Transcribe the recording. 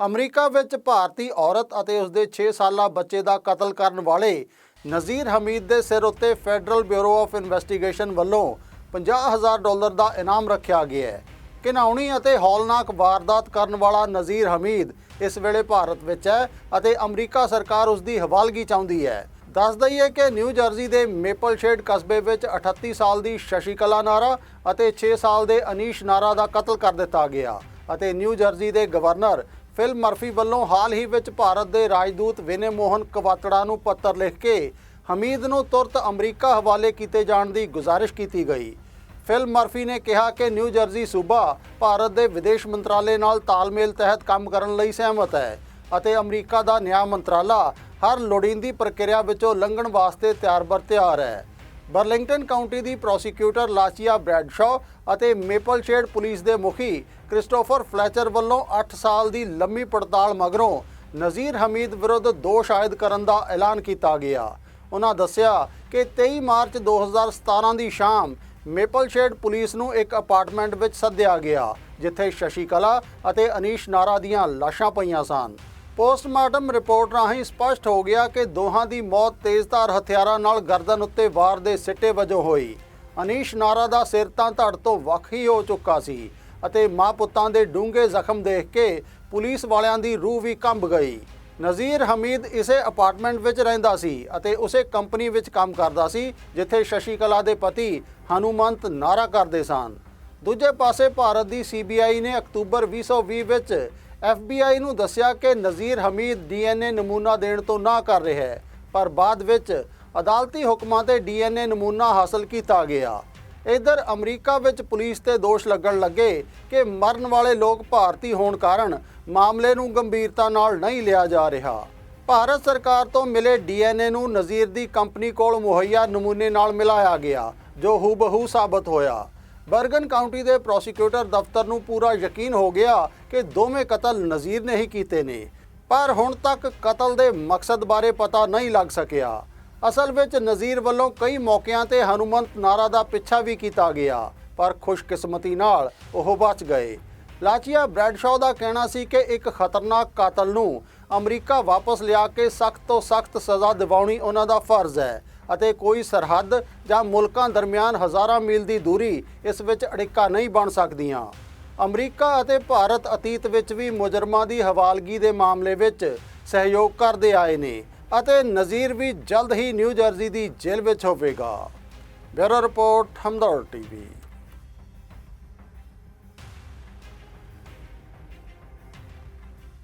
America ਵਿੱਚ ਭਾਰਤੀ ਔਰਤ ਅਤੇ ਉਸਦੇ 6 ਸਾਲਾ ਬੱਚੇ ਦਾ ਕਤਲ ਕਰਨ ਵਾਲੇ ਨਜ਼ੀਰ ਹਮੀਦ ਦੇ ਸਿਰ ਉੱਤੇ ਫੈਡਰਲ ਬਿਊਰੋ ਆਫ ਇਨਵੈਸਟੀਗੇਸ਼ਨ ਵੱਲੋਂ 50000 ਡਾਲਰ ਦਾ ਇਨਾਮ ਰੱਖਿਆ ਗਿਆ ਹੈ। ਘਿਨਾਉਣੀ ਅਤੇ ਹੌਲਨਾਕ ਵਾਰਦਾਤ ਕਰਨ ਵਾਲਾ ਨਜ਼ੀਰ ਹਮੀਦ ਇਸ ਵੇਲੇ ਭਾਰਤ ਵਿੱਚ ਹੈ ਅਤੇ ਅਮਰੀਕਾ ਸਰਕਾਰ ਉਸ ਦੀ ਹਵਾਲਗੀ ਚਾਹੁੰਦੀ ਹੈ। ਦੱਸ ਦਈਏ ਕਿ ਨਿਊ ਜਰਸੀ ਦੇ ਮੇਪਲ ਸ਼ੇਡ ਕਸਬੇ ਵਿੱਚ 38 ਸਾਲ ਦੀ ਸ਼ਸ਼ੀਕਲਾ ਨਾਰਾ ਅਤੇ 6 ਸਾਲ ਦੇ ਅਨੀਸ਼ ਨਾਰਾ ਦਾ ਕਤਲ ਕਰ ਦਿੱਤਾ ਗਿਆ ਅਤੇ ਨਿਊ ਜਰਸੀ ਦੇ ਗਵਰਨਰ ਫਿਲ ਮਰਫੀ ਵੱਲੋਂ ਹਾਲ ਹੀ ਵਿੱਚ ਭਾਰਤ ਦੇ ਰਾਜਦੂਤ ਵਿਨੇ ਮੋਹਨ ਕਵਾਤੜਾ ਨੂੰ ਪੱਤਰ ਲਿਖ ਕੇ ਹਮੀਦ ਨੂੰ ਤੁਰਤ ਅਮਰੀਕਾ ਹਵਾਲੇ ਕੀਤੇ ਜਾਣ ਦੀ ਗੁਜ਼ਾਰਿਸ਼ ਕੀਤੀ ਗਈ। ਫਿਲ ਮਰਫੀ ਨੇ ਕਿਹਾ ਕਿ ਨਿਊ ਜਰਸੀ ਸੂਬਾ ਭਾਰਤ ਦੇ ਵਿਦੇਸ਼ ਮੰਤਰਾਲੇ ਨਾਲ ਤਾਲਮੇਲ ਤਹਿਤ ਕੰਮ ਕਰਨ ਲਈ ਸਹਿਮਤ ਹੈ ਅਤੇ ਅਮਰੀਕਾ ਦਾ ਨਿਆਂ ਮੰਤਰਾਲਾ ਹਰ ਲੋੜੀਂਦੀ ਪ੍ਰਕਿਰਿਆ ਵਿੱਚੋਂ ਲੰਘਣ ਵਾਸਤੇ ਤਿਆਰ-ਬਰ ਤਿਆਰ ਹੈ। ਬਰਲਿੰਗਟਨ ਕਾਉਂਟੀ ਦੀ ਪ੍ਰੋਸੀਕਿਊਟਰ ਲਾਚੀਆ ਬ੍ਰੈਡਸ਼ਾw ਅਤੇ ਮੇਪਲ ਸ਼ੇਡ ਪੁਲਿਸ ਦੇ ਮੁਖੀ ਕ੍ਰਿਸਟੋਫਰ ਫਲੈਚਰ ਵੱਲੋਂ 8 ਸਾਲ ਦੀ ਲੰਮੀ ਪੜਤਾਲ ਮਗਰੋਂ ਨਜ਼ੀਰ ਹਮੀਦ ਵਿਰੁੱਧ ਦੋਸ਼ ਆਇਦ ਕਰਨ ਦਾ ਐਲਾਨ ਕੀਤਾ ਗਿਆ। ਉਹਨਾਂ ਦੱਸਿਆ ਕਿ 23 ਮਾਰਚ 2017 ਦੀ ਸ਼ਾਮ ਮੇਪਲ ਸ਼ੇਡ ਪੁਲਿਸ ਨੂੰ ਇੱਕ ਅਪਾਰਟਮੈਂਟ ਵਿੱਚ ਸੱਦਿਆ ਗਿਆ, ਜਿੱਥੇ ਸ਼ਸ਼ੀਕਲਾ ਅਤੇ ਅਨੀਸ਼ ਨਾਰਾ ਦੀਆਂ ਲਾਸ਼ਾਂ ਪਈਆਂ ਸਨ। ਪੋਸਟਮਾਰਟਮ ਰਿਪੋਰਟ ਰਾਹੀਂ ਸਪਸ਼ਟ ਹੋ ਗਿਆ ਕਿ ਦੋਹਾਂ ਦੀ ਮੌਤ ਤੇਜ਼ਧਾਰ ਹਥਿਆਰਾਂ ਨਾਲ ਗਰਦਨ ਉੱਤੇ ਵਾਰ ਦੇ ਸਿੱਟੇ ਵਜੋਂ ਹੋਈ। ਅਨੀਸ਼ ਨਾਰਾ ਦਾ ਸਿਰ ਤਾਂ ਧੜ ਤੋਂ ਵੱਖ ਹੀ ਹੋ ਚੁੱਕਾ ਸੀ ਅਤੇ ਮਾਂ ਪੁੱਤਾਂ ਦੇ ਡੂੰਘੇ ਜ਼ਖਮ ਦੇਖ ਕੇ ਪੁਲਿਸ ਵਾਲਿਆਂ ਦੀ ਰੂਹ ਵੀ ਕੰਬ ਗਈ। ਨਜ਼ੀਰ ਹਮੀਦ ਇਸੇ ਅਪਾਰਟਮੈਂਟ ਵਿੱਚ ਰਹਿੰਦਾ ਸੀ ਅਤੇ ਉਸੇ ਕੰਪਨੀ ਵਿੱਚ ਕੰਮ ਕਰਦਾ ਸੀ, ਜਿੱਥੇ ਸ਼ਸ਼ੀਕਲਾ ਦੇ ਪਤੀ ਹਨੂਮੰਤ ਨਾਰਾ ਕਰਦੇ ਸਨ। ਦੂਜੇ ਪਾਸੇ ਭਾਰਤ ਦੀ ਸੀਬੀਆਈ ਨੇ ਅਕਤੂਬਰ 2020 ਵਿੱਚ ਐਫਬੀਆਈ ਨੂੰ ਦੱਸਿਆ ਕਿ ਨਜ਼ੀਰ ਹਮੀਦ ਡੀਐਨਏ ਨਮੂਨਾ ਦੇਣ ਤੋਂ ਨਾ ਕਰ ਰਿਹਾ ਹੈ, ਪਰ ਬਾਅਦ ਵਿੱਚ ਅਦਾਲਤੀ ਹੁਕਮਾਂ ਤੇ ਡੀਐਨਏ ਨਮੂਨਾ ਹਾਸਲ ਕੀਤਾ ਗਿਆ। ਇਧਰ ਅਮਰੀਕਾ ਵਿੱਚ ਪੁਲਿਸ ਤੇ ਦੋਸ਼ ਲੱਗਣ ਲੱਗੇ ਕਿ ਮਰਨ ਵਾਲੇ ਲੋਕ ਭਾਰਤੀ ਹੋਣ ਕਾਰਨ ਮਾਮਲੇ ਨੂੰ ਗੰਭੀਰਤਾ ਨਾਲ ਨਹੀਂ ਲਿਆ ਜਾ ਰਿਹਾ। ਭਾਰਤ ਸਰਕਾਰ ਤੋਂ ਮਿਲੇ ਡੀਐਨਏ ਨੂੰ ਨਜ਼ੀਰ ਦੀ ਕੰਪਨੀ ਕੋਲ ਮੁਹੱਈਆ ਨਮੂਨੇ ਨਾਲ ਮਿਲਾਇਆ ਗਿਆ, ਜੋ ਹੂਬਹੂ ਸਾਬਤ ਹੋਇਆ। ਬਰਗਨ ਕਾਉਂਟੀ ਦੇ ਪ੍ਰੋਸੀਕਿਊਟਰ ਦਫ਼ਤਰ ਨੂੰ ਪੂਰਾ ਯਕੀਨ ਹੋ ਗਿਆ ਕਿ ਦੋਵੇਂ ਕਤਲ ਨਜ਼ੀਰ ਨੇ ਹੀ ਕੀਤੇ ਨੇ, ਪਰ ਹੁਣ ਤੱਕ ਕਤਲ ਦੇ ਮਕਸਦ ਬਾਰੇ ਪਤਾ ਨਹੀਂ ਲੱਗ ਸਕਿਆ। ਅਸਲ ਵਿੱਚ ਨਜ਼ੀਰ ਵੱਲੋਂ ਕਈ ਮੌਕਿਆਂ ਤੇ ਹਨੂਮੰਤ ਨਾਰਾ ਦਾ ਪਿੱਛਾ ਵੀ ਕੀਤਾ ਗਿਆ, ਪਰ ਖੁਸ਼ਕਿਸਮਤੀ ਨਾਲ ਉਹ ਬਚ ਗਏ। ਲਾਚੀਆ ਬ੍ਰੈਡਸ਼ਾw ਦਾ ਕਹਿਣਾ ਸੀ ਕਿ ਇੱਕ ਖਤਰਨਾਕ ਕਾਤਲ ਨੂੰ ਅਮਰੀਕਾ ਵਾਪਸ ਲਿਆ ਕੇ ਸਖਤ ਤੋਂ ਸਖਤ ਸਜ਼ਾ ਦਿਵਾਉਣੀ ਉਹਨਾਂ ਦਾ ਫਰਜ਼ ਹੈ। ਅਤੇ ਕੋਈ ਸਰਹੱਦ ਜਾਂ ਮੁਲਕਾਂ ਦਰਮਿਆਨ ਹਜ਼ਾਰਾਂ ਮੀਲ ਦੀ ਦੂਰੀ ਇਸ ਵਿੱਚ ਅੜਿੱਕਾ ਨਹੀਂ ਬਣ ਸਕਦੀਆਂ। ਅਮਰੀਕਾ ਅਤੇ ਭਾਰਤ ਅਤੀਤ ਵਿੱਚ ਵੀ ਮੁਜਰਮਾਂ ਦੀ ਹਵਾਲਗੀ ਦੇ ਮਾਮਲੇ ਵਿੱਚ ਸਹਿਯੋਗ ਕਰਦੇ ਆਏ ਨੇ ਅਤੇ ਨਜ਼ੀਰ ਵੀ ਜਲਦ ਹੀ ਨਿਊ ਜਰਸੀ ਦੀ ਜੇਲ੍ਹ ਵਿੱਚ ਹੋਵੇਗਾ। Bureau report, Hamdard TV.